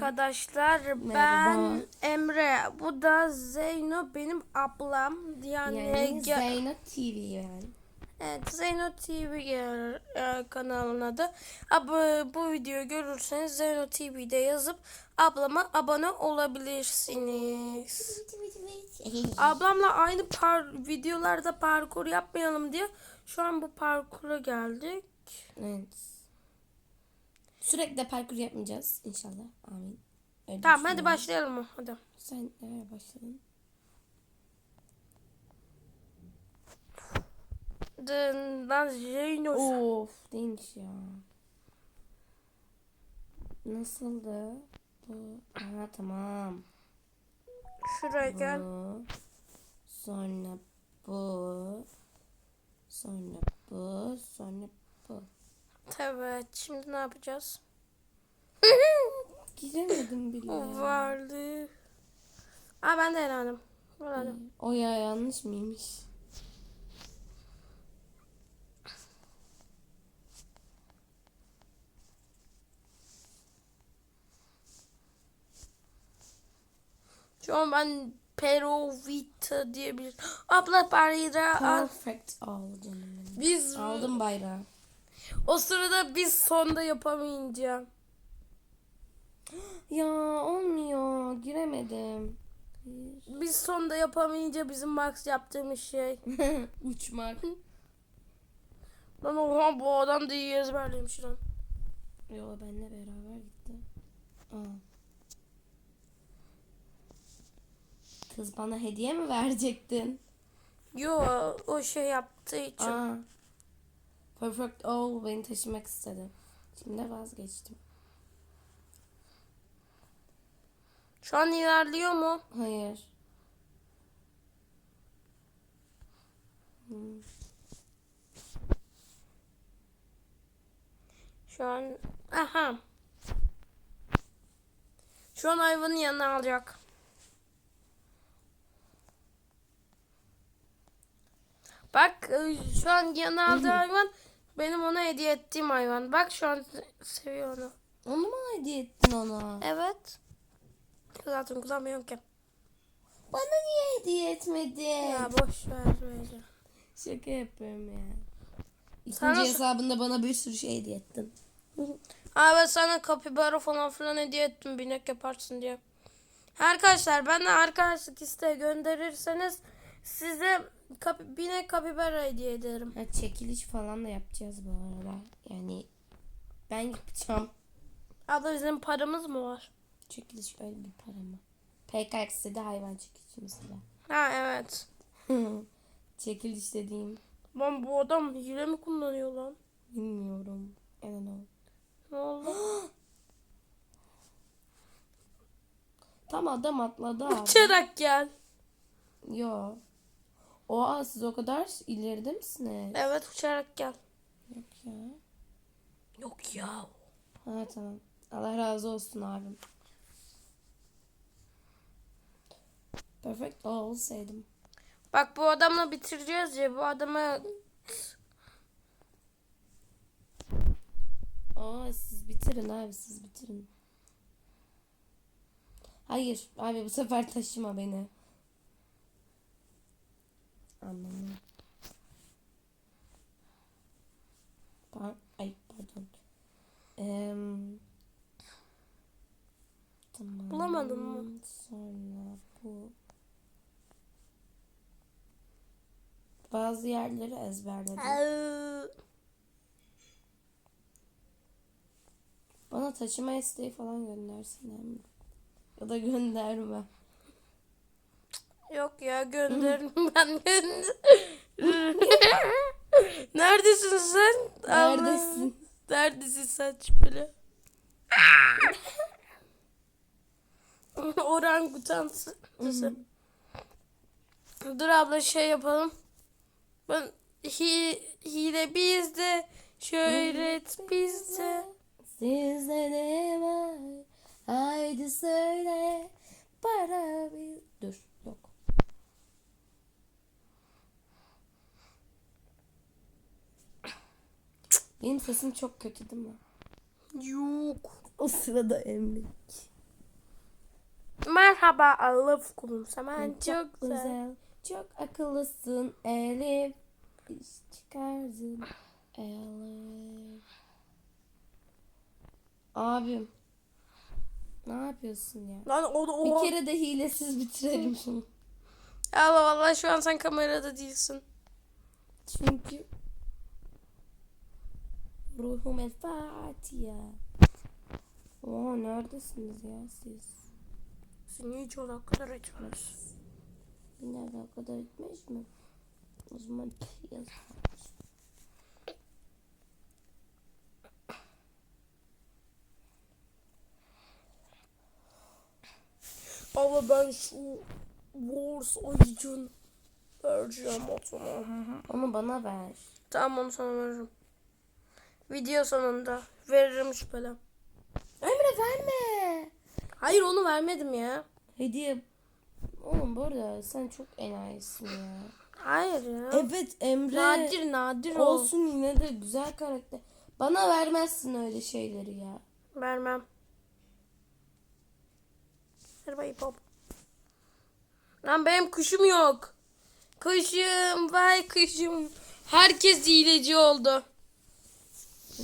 Arkadaşlar ben Merhaba. Emre. Bu da Zeyno benim ablam. Yani, Yani ge- Zeyno TV yani. evet, Zeyno TV yer- e, kanalının adı. Ab- bu videoyu görürseniz Zeyno TV'de yazıp ablama abone olabilirsiniz. Ablamla aynı par videolarda parkur yapmayalım diye şu an bu parkura geldik. evet. Sürekli de parkur yapmayacağız inşallah. Amin. Öyle Tamam hadi düşünüyorum. başlayalım? Hadi. Sen nereye başladın? Dın- Ben Zeyno. Of değilmiş ya. Nasıldı? Bu. Aha tamam. Şuraya gel. Bu. Sonra bu. Sonra bu. Sonra bu. Evet şimdi ne yapacağız? Giremedim bile. O vardı. Aa ben de elendim. Elendim. O ya yanlış mıymış? Şu an ben Perovita diye bir... Abla bayrağı al. Perfect al canım benim. Biz Aldım bayrağı. O sırada biz sonda yapamayınca. Ya olmuyor. Giremedim. Biz sonda yapamayınca bizim max yaptığımız şey. Uçmak. Lan oha bu adam da iyi ezberlemiş lan. Yo benle beraber gitti. Aa. Kız bana hediye mi verecektin? Yo o şey yaptığı için. Aa. Perfect All beni taşımak istedi. Şimdi vazgeçtim. Şu an ilerliyor mu? Hayır. Hmm. Şu an aha. Şu an hayvanın yanına alacak. Bak e, şu an yanına aldığı hayvan benim ona hediye ettiğim hayvan. Bak şu an seviyor onu. Onu mu hediye ettin ona? Evet. Zaten kullanmıyorum ki. Bana niye hediye etmedin? Ya boş ver böyle. Şaka yapıyorum ya. İkinci Sana- hesabında bana bir sürü şey hediye ettin. Aa ben sana kapibara falan filan hediye ettim binek yaparsın diye. Arkadaşlar bana arkadaşlık isteği gönderirseniz size kapi, binek kapibara hediye ederim. Ha, çekiliş falan da yapacağız bu arada. Yani ben yapacağım. Abla bizim paramız mı var? Çekiliş öyle bir para mı? PKX'de de hayvan çekilişi mesela. Ha evet. çekiliş dediğim Lan bu adam hile mi kullanıyor lan? bilmiyorum. Don't know. Ne oldu? Tam adam atladı abi. Uçarak gel. Yo. Oha siz o kadar ileride misiniz? Evet uçarak gel. Yok ya. Yok ya. Ha tamam. Allah razı olsun abim. Perfect olsaydım. Bak bu adamla bitireceğiz ya bu adama Aa siz bitirin abi siz bitirin. Hayır abi bu sefer taşıma beni. Tamam. Bulamadın mı? Sonra bu. Bazı yerleri ezberledim. Bana taşıma isteği falan göndersene. mi? Ya da gönderme. Yok ya gönderin ben gönder. Neredesin sen? Neredesin? Neredesin sen şüpheli? Orangutansın. Dur abla şey yapalım. Ben hi, hile bizde, şöhret bizde. Sizde ne var? Haydi söyle. Para bir... Dur yok. Benim sesim çok kötü değil mi? Yok. O sırada Emre. Merhaba Elif kulum. Sen çok güzel. güzel. Çok akıllısın Elif. İş çıkardın Elif. Abim. Ne yapıyorsun ya? Lan o o. Bir kere de hilesiz bitirelim şunu. Allah vallahi şu an sen kamerada değilsin. Çünkü ruhum el Fatiha. Oo neredesiniz ya siz? Siz niye hiç o kadar etmez? Bir nerede kadar etmiş mi? O zaman pih yaz. Ama ben şu Wars ayıcın vereceğim o zaman. Onu bana ver. Tamam onu sana veririm. Video sonunda veririm şüphelen. Emre verme. Hayır onu vermedim ya. Hediye. Oğlum bu arada sen çok enayisin ya. Hayır ya. Evet Emre. Nadir nadir ol. Olsun yine de güzel karakter. Bana vermezsin öyle şeyleri ya. Vermem. Ver bakayım pop. Lan benim kuşum yok. Kuşum vay kuşum. Herkes hileci oldu.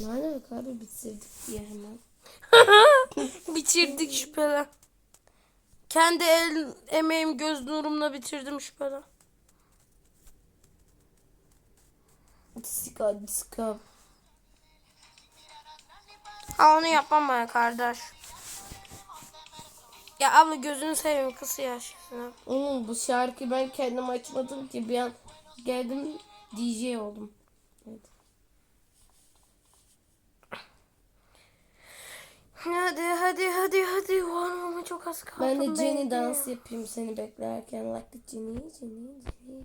Ne alaka abi bitirdik diye hemen. Bitirdik şüphelen. Kendi el emeğim göz nurumla bitirdim şüphelen. Disika disika. Ha onu yapmam ben kardeş. Ya abla gözünü seveyim kısı yaşasın. Oğlum bu şarkı ben kendim açmadım ki bir an geldim DJ oldum. Evet. Hadi hadi hadi hadi. Varmama çok az kaldı. Ben de Jenny dans yapayım seni beklerken. Like the Jenny, Jenny, Jenny.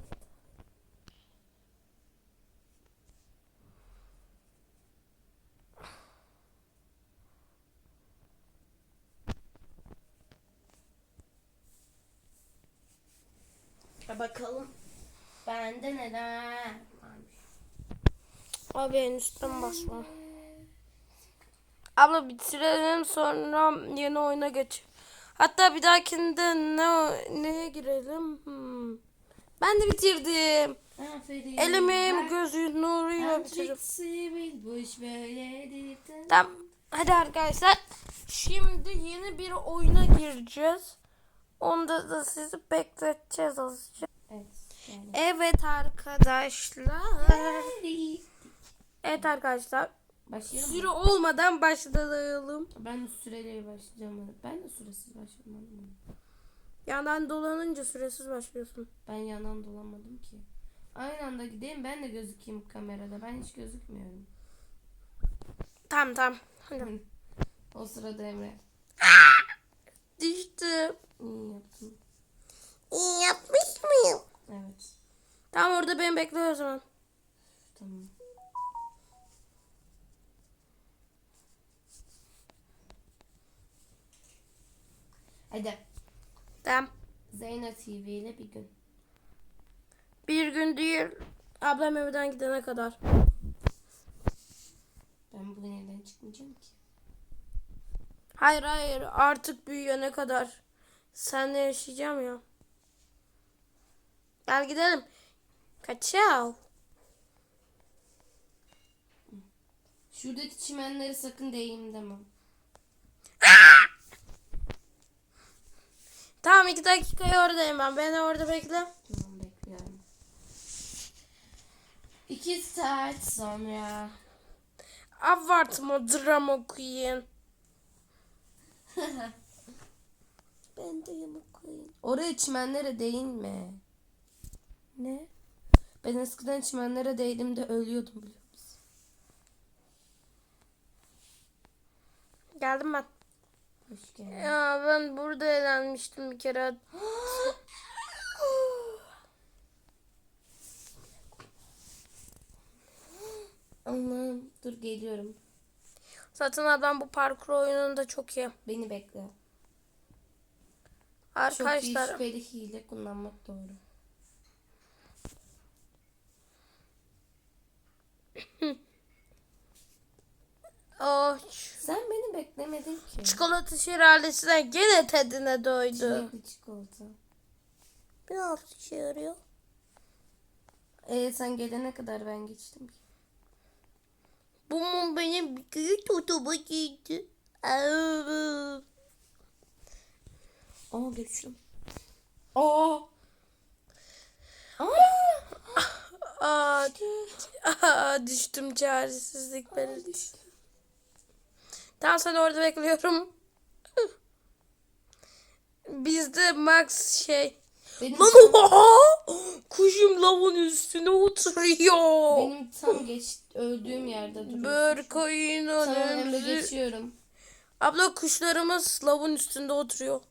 Ha bakalım bende neler varmış. Abi en üstten basma. Abla bitirelim sonra yeni oyuna geç. Hatta bir dahakinde ne neye girelim? Hmm. Ben de bitirdim. Aferin. Elimim gözü nuruyla bitirdim. Tamam. Hadi arkadaşlar. Şimdi yeni bir oyuna gireceğiz. Onda da sizi bekleteceğiz azıcık. Evet. Yani. Evet arkadaşlar. Evet arkadaşlar. Başlayalım Süre mı? olmadan başlayalım. Ben de süreleri başlayacağım. Ben de süresiz başlamadım. Yandan dolanınca süresiz başlıyorsun. Ben yandan dolanmadım ki. Aynı anda gideyim ben de gözükeyim kamerada. Ben hiç gözükmüyorum. Tamam tamam. Hadi. o sırada Emre. Düştü. İyi yaptın. İyi yapmış mıyım? Evet. Tamam orada beni bekle o zaman. Tamam. Hadi. Tamam. Zeyna TV ile bir gün. Bir gün değil. Ablam evden gidene kadar. Ben bugün evden çıkmayacağım ki. Hayır hayır artık büyüyene kadar. Seninle yaşayacağım ya. Gel gidelim. Kaçav. Şuradaki çimenleri sakın değeyim demem. Tamam iki dakikaya oradayım ben. Beni orada bekle. Tamam bekliyorum. İki saat sonra. Abartma drama queen. Ben de yemek koyayım. Oraya çimenlere değinme. Ne? Ben eskiden çimenlere değdiğimde ölüyordum biliyor musun? Geldim ben. Hoş geldin. Ya ben burada eğlenmiştim bir kere. Allah'ım dur geliyorum. Zaten adam bu parkur oyununda çok iyi. Beni bekle. Çok iyi Arkadaşlar şüpheli hile kullanmak doğru. Oh, Sen beni beklemedin ki. çikolata şelalesine gene tadına doydu. Çilekli çikolata. Bir altı işe yarıyor. Ee, sen gelene kadar ben geçtim. Bu mum benim büyük tutuma girdi. Aa. Geçtim. Aa. Aa. Aa, düştüm çaresizlik belirtti. Tamam sen orada bekliyorum. Bizde Max şey. Benim, Lan oha! Kuşum lavın üstüne oturuyor. benim tam geç öldüğüm yerde duruyor. Tamam Emre önümüzü. geçiyorum. Abla kuşlarımız lavın üstünde oturuyor.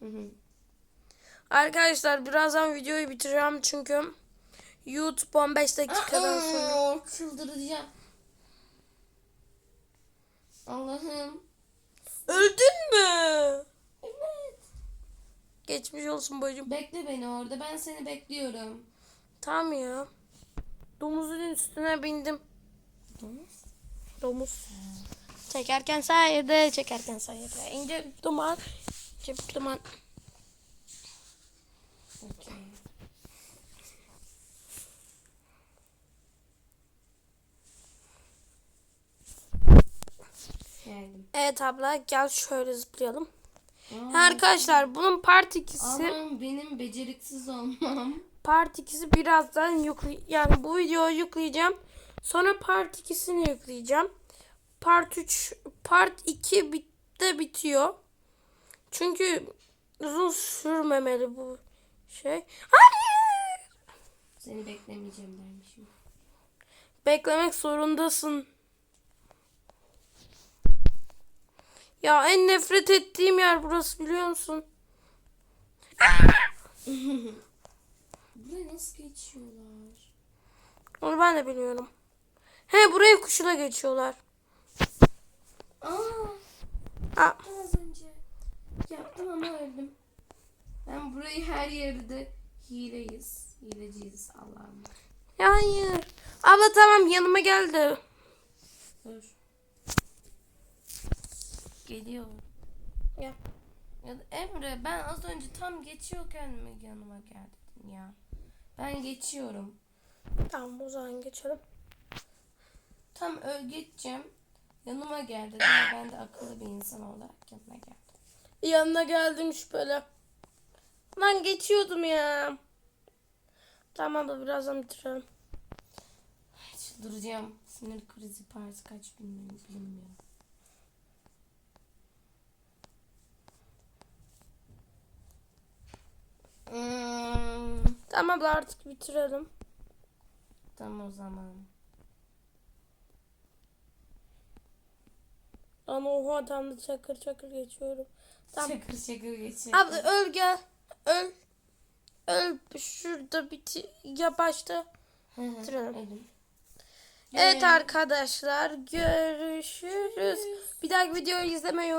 Hı hı. Arkadaşlar birazdan videoyu bitireceğim çünkü YouTube 15 dakikadan sonra. Aa, çıldıracağım. Allah'ım. Öldün mü? Evet. Geçmiş olsun bacım. Bekle beni orada. Ben seni bekliyorum. Tamam ya. Domuzun üstüne bindim. Domuz. Domuz. Çekerken sayede, çekerken sayede. İnce duman. Cep duman. Geldim. Evet abla gel şöyle zıplayalım. Aa, Arkadaşlar bunun part 2'si Aman benim beceriksiz olmam. part 2'si birazdan yükle yani bu videoyu yükleyeceğim. Sonra part 2'sini yükleyeceğim. Part 3 part 2 bitti bitiyor. Çünkü uzun sürmemeli bu şey. Hayır! Seni beklemeyeceğim dermişim. Beklemek zorundasın. Ya en nefret ettiğim yer burası biliyor musun? Buraya nasıl geçiyorlar? Onu ben de bilmiyorum. He buraya kuşla geçiyorlar. Aa, Aa, az önce yaptım ama öldüm. Ben burayı her yerde hileyiz. Hileciyiz Allah'ım. hayır. Abla tamam yanıma geldi. Dur. Geliyor. Gel. Ya da Emre ben az önce tam geçiyorken mi yanıma gel dedin ya? Ben geçiyorum. Tamam o zaman geçelim. Tam ö geçeceğim. Yanıma gel dedim ve ben de akıllı bir insan olarak yanına geldim. Yanına geldim şüpheli. Lan geçiyordum ya. Tamam da birazdan bitirelim. Ay, Çıldıracağım. Sinir krizi parti kaç bilmiyorum bilinmiyor. Hmm, Tamam artık bitirelim. tamam o zaman. Ama oha tam da çakır çakır geçiyorum. Tamam. Şakır şakır geçecek. Abla öl gel. Öl. Öl. Şurada biti ya hı, bitirelim. Evet arkadaşlar görüşürüz. Bir dahaki videoyu izlemeyi unutmayın.